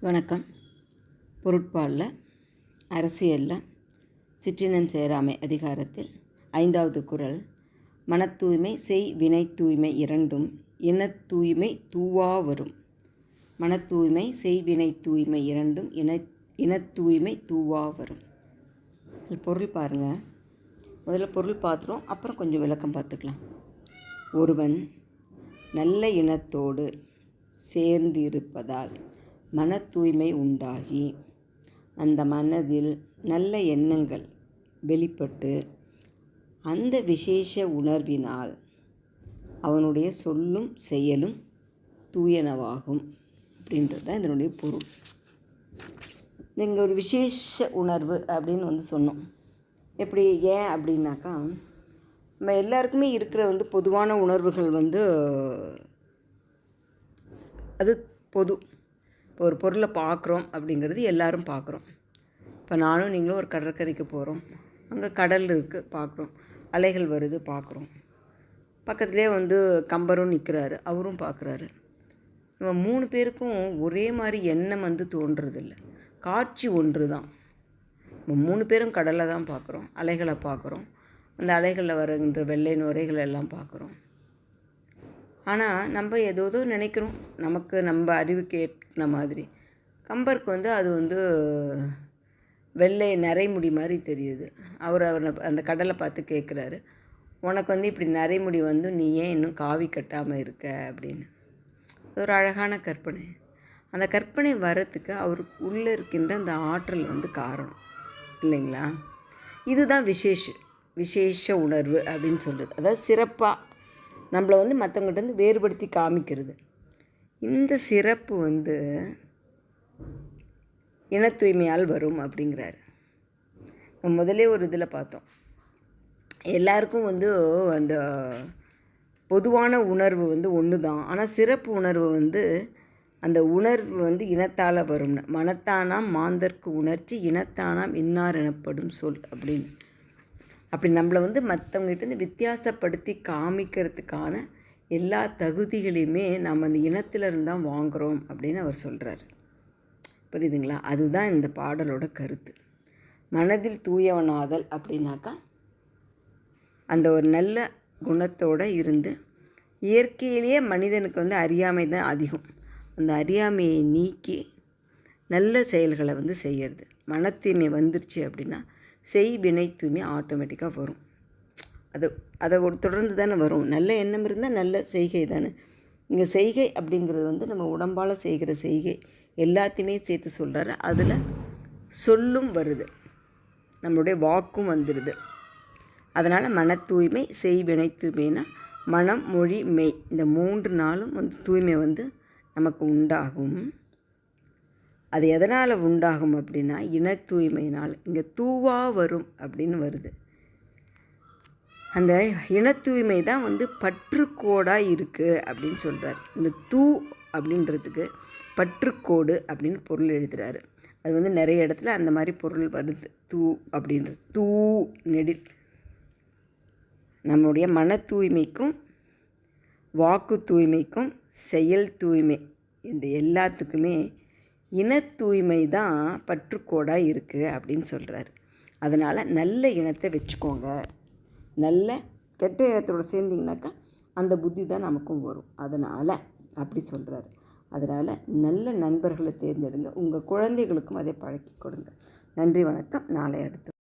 வணக்கம். பொருட்பாலில் அரசியலில் சிற்றினம் சேராமை அதிகாரத்தில் ஐந்தாவது குரல். மன தூய்மை செய் வினை தூய்மை இரண்டும் இனத் தூய்மை தூவா வரும். மன தூய்மை செய் வினை தூய்மை இரண்டும் இன இனத் தூய்மை தூவா வரும். பொருள் பாருங்கள் முதல்ல பொருள் பார்த்துரும் அப்புறம் கொஞ்சம் விளக்கம் பார்த்துக்கலாம். ஒருவன் நல்ல இனத்தோடு சேர்ந்து இருப்பதால் மன தூய்மை உண்டாகி அந்த மனதில் நல்ல எண்ணங்கள் வெளிப்பட்டு அந்த விசேஷ உணர்வினால் அவனுடைய சொல்லும் செயலும் தூயனவாகும் அப்படின்றது தான் இதனுடைய பொருள். இங்கே ஒரு விசேஷ உணர்வு அப்படின்னு வந்து சொன்னோம். எப்படி ஏன் அப்படின்னாக்கா நம்ம எல்லாருக்குமே இருக்கிற வந்து பொதுவான உணர்வுகள் வந்து அது பொது. இப்போ ஒரு பொருளை பார்க்குறோம் அப்படிங்கிறது எல்லோரும் பார்க்குறோம். இப்போ நானும் நீங்களும் ஒரு கடற்கரைக்கு போகிறோம். அங்கே கடல் இருக்குது பார்க்குறோம். அலைகள் வருது பார்க்குறோம். பக்கத்துலேயே வந்து கம்பரும் நிற்கிறாரு அவரும் பார்க்குறாரு. நம்ம மூணு பேருக்கும் ஒரே மாதிரி எண்ணம் வந்து தோன்றதில்ல. காட்சி ஒன்று தான். நம்ம மூணு பேரும் கடலை தான் பார்க்குறோம் அலைகளை பார்க்குறோம். அந்த அலைகளில் வருகின்ற வெள்ளை நுரைகள் எல்லாம் பார்க்குறோம். ஆனால் நம்ம ஏதோ நினைக்கிறோம். நமக்கு நம்ம அறிவுக்கு ஏற்ற மாதிரி. கம்பருக்கு வந்து அது வந்து வெள்ளை நரைமுடி மாதிரி தெரியுது. அவர் அவரை அந்த கடலை பார்த்து கேட்குறாரு உனக்கு வந்து இப்படி நரைமுடி வந்து நீ ஏன் இன்னும் காவி கட்டாமல் இருக்க? அப்படின்னு. அது ஒரு அழகான கற்பனை. அந்த கற்பனை வரத்துக்கு அவருக்கு உள்ளே இருக்கின்ற அந்த ஆற்றல் வந்து காரணம். இல்லைங்களா? இதுதான் விசேஷ விசேஷ உணர்வு அப்படின்னு சொல்லுது அதாவது சிறப்பாக நம்மளை வந்து மற்றவங்கள்ட்ட வந்து வேறுபடுத்தி காமிக்கிறது. இந்த சிறப்பு வந்து இன தூய்மையால் வரும் அப்படிங்கிறாரு. முதலே ஒரு இதில் பார்த்தோம். எல்லாருக்கும் வந்து அந்த பொதுவான உணர்வு வந்து ஒன்று தான் ஆனால் சிறப்பு உணர்வு வந்து அந்த உணர்வு வந்து இனத்தால் வரும்னு. மனத்தானாம் மாந்தர்க்கு உணர்ச்சி இனத்தானாம் இன்னார் எனப்படும் சொல் அப்படின்னு. அப்படி நம்மளை வந்து மற்றவங்ககிட்ட வித்தியாசப்படுத்தி காமிக்கிறதுக்கான எல்லா தகுதிகளையுமே நம்ம அந்த இனத்திலிருந்து தான் வாங்குகிறோம் அப்படின்னு அவர் சொல்கிறார் புரியுதுங்களா? அதுதான் இந்த பாடலோட கருத்து. மனதில் தூயவனாதல் அப்படின்னாக்கா அந்த ஒரு நல்ல குணத்தோடு இருந்து இயற்கையிலேயே மனிதனுக்கு வந்து அறியாமை தான் அதிகம். அந்த அறியாமையை நீக்கி நல்ல செயல்களை வந்து செய்கிறது மன தூய்மை வந்துருச்சு அப்படின்னா செய் வினை தூய்மை ஆட்டோமேட்டிக்காக வரும். அது அதை ஒரு தொடர்ந்து தானே வரும். நல்ல எண்ணம் இருந்தால் நல்ல செய்கை தானே. இங்கே செய்கை அப்படிங்கிறது வந்து நம்ம உடம்பால் செய்கிற செய்கை. எல்லாத்தையுமே சேர்த்து சொல்கிறாரு அதில் சொல்லும் வருது. நம்மளுடைய வாக்கும் வந்துடுது அதனால் மன தூய்மை செய் வினை தூய்மைனா மனம் மொழி மெய். இந்த மூன்று நாளும் வந்து தூய்மை வந்து நமக்கு உண்டாகும். அது எதனால் உண்டாகும் அப்படின்னா இன தூய்மையினால். இங்கே தூவா வரும் அப்படின்னு வருது. அந்த இன தூய்மை தான் வந்து பற்றுக்கோடாக இருக்குது அப்படின்னு சொல்கிறார் இந்த தூ அப்படின்றதுக்கு பற்றுக்கோடு அப்படின்னு பொருள் எழுதுகிறாரு அது வந்து நிறைய இடத்துல அந்த மாதிரி பொருள் வருது. தூ அப்படின்றது தூ நெடில் நம்முடைய மன தூய்மைக்கும் வாக்கு தூய்மைக்கும் செயல் தூய்மை இந்த எல்லாத்துக்குமே இன தூய்மை தான் பற்றுக்கோடாக இருக்குது அப்படின்னு சொல்கிறாரு அதனால் நல்ல இனத்தை வச்சுக்கோங்க. நல்ல கெட்ட இனத்தோடு சேர்ந்திங்கனாக்கா அந்த புத்தி தான் நமக்கும் வரும். அதனால் அப்படி சொல்கிறாரு அதனால் நல்ல நண்பர்களை தேர்ந்தெடுங்க. உங்கள் குழந்தைகளுக்கும் அதை பழக்கி கொடுங்க. நன்றி வணக்கம். நாளை அடுத்து